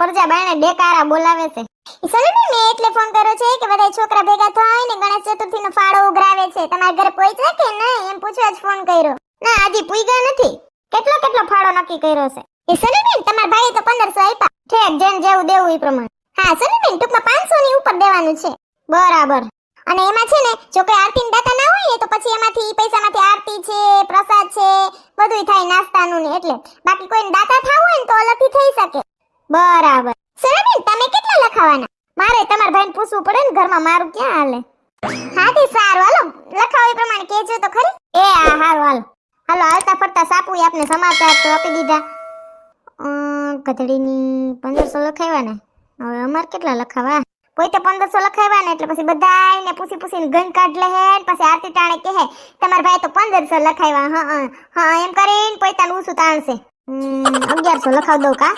પરજા બાયણે ડેકારા બોલાવે છે. ઈ મેં એટલે ફોન કર્યો છે કે બધા છોકરા ભેગા થાય ગણેશ ચતુર્થી નો ફાળો ઉઘરાવે છે. તમારા ઘરે પહોંચ્યા કે નહીં? એમ પૂછવા જ ફોન કર્યો. ના, હજી પૂગ્યા નથી. કેટલો કેટલો ફાળો નક્કી કર્યો છે? એ સલીબેન તમારા ભાઈએ તો 1500 આપ્યા. ઠેક, જેન જેવું દેવું એ પ્રમાણે. હા સલીબેન ટૂંકમાં પાંચસો ની ઉપર દેવાનું છે. બરાબર. અને એમાં છે ને, જો કોઈ આરતી દાતા ના હોય તો પછી એમાંથી પૈસામાંથી આરતી છે, પ્રસાદ છે, બધુંય થાય નાસ્તાનું ને એટલે. બાકી કોઈને દાતા થાવું હોય ને તો અલગથી થઈ શકે બરાબર. સલીબેન તમે કેટલા લખાવાના? મારે તમારા ભાઈને પૂછવું પડે ને, ઘરમાં મારું ક્યાં હાલે? હા તે સારું. હાલો, લખાવો પ્રમાણે કહેજો તો ખરી. એ, આ, હારું, હાલો. હાલો, હાલતા ફરતા સાપુ આપને સમાચાર તો આપી દીધા. ગધડીની પંદરસો લખાવ્યા ને હવે અમારે કેટલા લખાવા? કોઈ તો પંદરસો લખાવ્યા ને એટલે પછી બધાને પૂછી પૂછીને ગન કાઢ લે હે પછી આરતી ટાણે કહે તમારા ભાઈ તો પંદરસો લખાવ્યા. હા હા હા, એમ કરીને પોતાનું ઊંચું તાણશે. અગિયારસો લખાવ દઉં કા?